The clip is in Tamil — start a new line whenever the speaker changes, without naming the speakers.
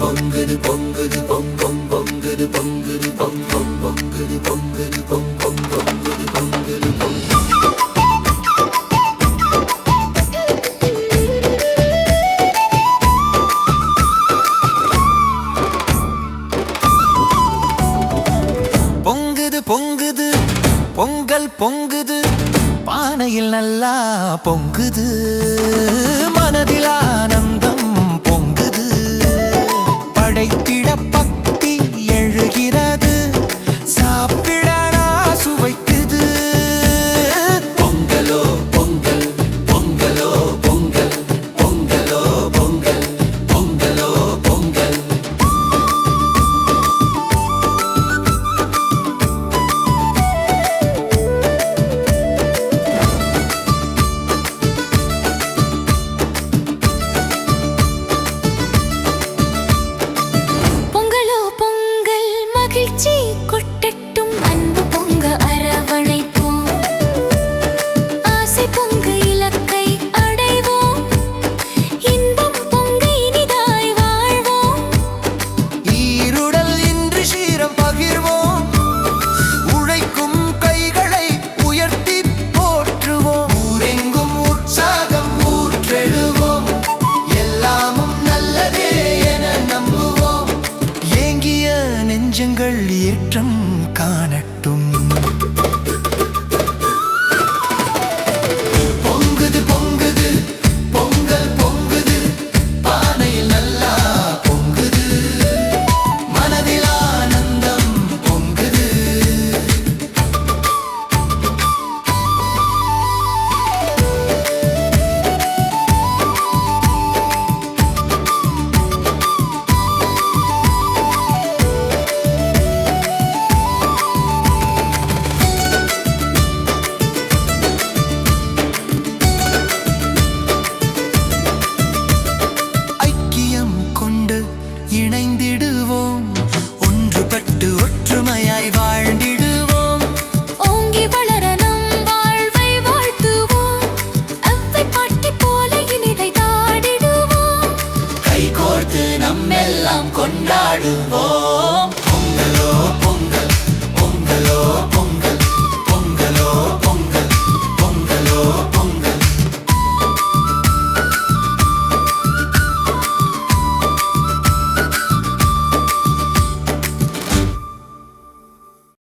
பொங்குது பொங்குது பொங்கும் பொங்குது பொங்குது பொங்கும்
கடல்
பொங்குது பானையில் நல்லா
பொங்குது மனதிலா
இணைந்திடுவோம் ஒன்றுபட்டு
ஒற்றுமையாய் வாழ்ந்திடுவோம். ஓங்கி வளர நம் வாழ்வை வாழ்த்துவோம். அவ்வை பாட்டி போல இனிதை தாடிடுவோம்
கைகோர்த்து நம்மெல்லாம்
கொண்டாடுவோம்.